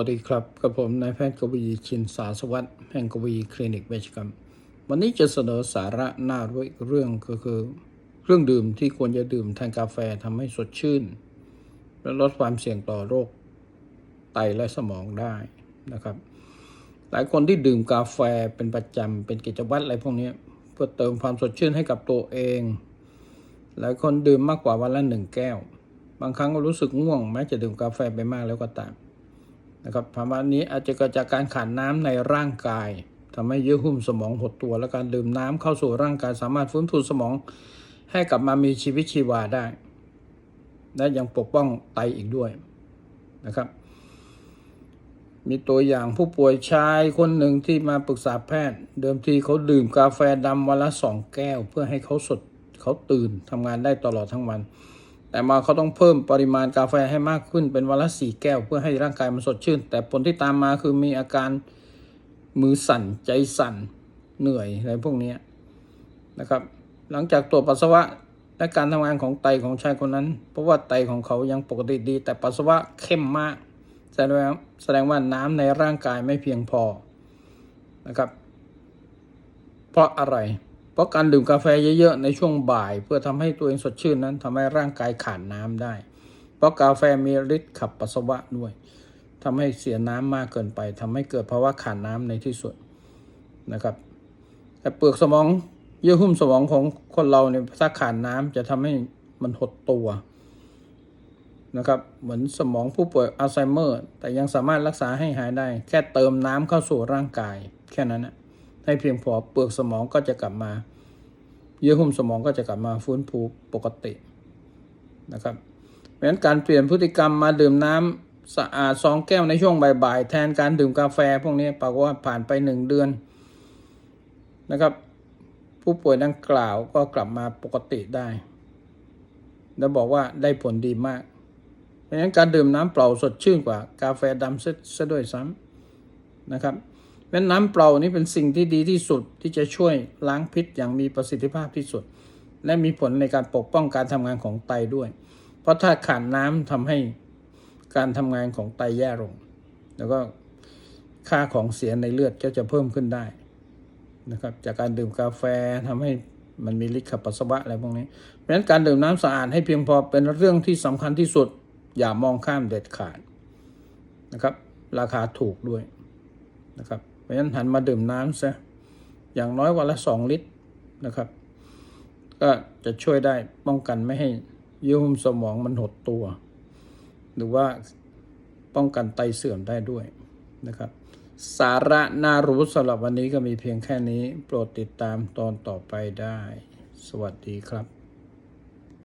สวัสดีครับกับผมนายแพทย์กวีชินสาสวัสดิ์แห่งกวีคลินิกเวชกรรม วันนี้จะเสนอสาระน่ารู้อีกเรื่องก็คือเครื่องดื่มที่ควรจะดื่มแทนกาแฟทำให้สดชื่น และลดความเสี่ยงต่อโรคไตและสมองได้นะครับ หลายคนที่ดื่มกาแฟเป็นประจำเป็นกิจวัตรอะไรพวกนี้เพื่อเติมความสดชื่นให้กับตัวเอง หลายคนดื่มมากกว่าวันละหนึ่งแก้ว บางครั้งก็รู้สึกง่วงแม้จะดื่มกาแฟไปมากแล้วก็ตาม นะครับภาวะนี้อาจจะเกิดจากการขาดน้ำในร่างกายทำให้เยื่อหุ้มสมองหดตัวและการดื่มน้ำเข้าสู่ร่างกายสามารถฟื้นฟูสมองให้กลับมามีชีวิตชีวาได้ และยังปกป้องไตอีกด้วยนะครับ มีตัวอย่างผู้ป่วยชายคนหนึ่งที่มาปรึกษาแพทย์ เดิมทีเขาดื่มกาแฟดำวันละสองแก้ว เพื่อให้เขาสดเขาตื่นทำงานได้ตลอดทั้งวัน แต่มาเขาต้องเพิ่มปริมาณกาแฟให้มากขึ้นเป็นวันละสี่แก้วเพื่อให้ร่างกายมันสดชื่น แต่ผลที่ตามมาคือมีอาการมือสั่นใจสั่นเหนื่อยอะไรพวกนี้นะครับ หลังจากตรวจปัสสาวะและการทำงานของไตของชายคนนั้น เพราะว่าไตของเขายังปกติดี แต่ปัสสาวะเข้มมาก แสดงแสดงว่าน้ำในร่างกายไม่เพียงพอนะครับ เพราะอะไร ราะการดื่มกาแฟเยอะๆในช่วงบ่าย เพื่อทำให้ตัวเองสดชื่นนั้นทำให้ร่างกายขาดน้ำได้ เพราะกาแฟมีฤทธิ์ขับปัสสาวะด้วยทำให้เสียน้ำมากเกินไปทำให้เกิดภาวะขาดน้ำในที่สุดนะครับ แต่เปลือกสมองเยื่อหุ้มสมองของคนเราเนี่ยถ้าขาดน้ำจะทำให้มันหดตัวนะครับเหมือนสมองผู้ป่วยอัลไซเมอร์ แต่ยังสามารถรักษาให้หายได้ แค่เติมน้ำเข้าสู่ร่างกาย แค่นั้นนะให้เพียงพอเปลือกสมองก็จะกลับมา เยื่อหุ้มสมองก็จะกลับมาฟื้นฟูปกตินะครับเพราะฉะนั้นการเปลี่ยนพฤติกรรมมาดื่มน้ำสะอาดสองแก้วในช่วงบ่ายๆแทนการดื่มกาแฟพวกนี้ปรากฏว่าผ่านไปหนึ่งเดือนนะครับ ผู้ป่วยดังกล่าวก็กลับมาปกติได้ แล้วบอกว่าได้ผลดีมาก เพราะฉะนั้นการดื่มน้ำเปล่าสดชื่นกว่ากาแฟดำซะด้วยซ้ำนะครับ เพราะน้ำเปล่านี้เป็นสิ่งที่ดีที่สุดที่จะช่วยล้างพิษอย่างมีประสิทธิภาพที่สุด และมีผลในการปกป้องการทำงานของไตด้วย เพราะถ้าขาดน้ำทำให้การทำงานของไตแย่ลง แล้วก็ค่าของเสียในเลือดก็จะเพิ่มขึ้นได้นะครับจากการดื่มกาแฟทำให้มันมีฤทธิ์ขับปัสสาวะอะไรพวกนี้ เพราะฉะนั้นการดื่มน้ำสะอาดให้เพียงพอเป็นเรื่องที่สำคัญที่สุด อย่ามองข้ามเด็ดขาดนะครับ ราคาถูกด้วยนะครับ ราะฉะนั้นหันมาดื่มน้ำซะอย่างน้อยวันละสองลิตรนะครับ ก็จะช่วยได้ป้องกันไม่ให้เยื่อหุ้มสมองมันหดตัว หรือว่าป้องกันไตเสื่อมได้ด้วยนะครับ สาระน่ารู้สำหรับวันนี้ก็มีเพียงแค่นี้ โปรดติดตามตอนต่อไปได้ สวัสดีครับ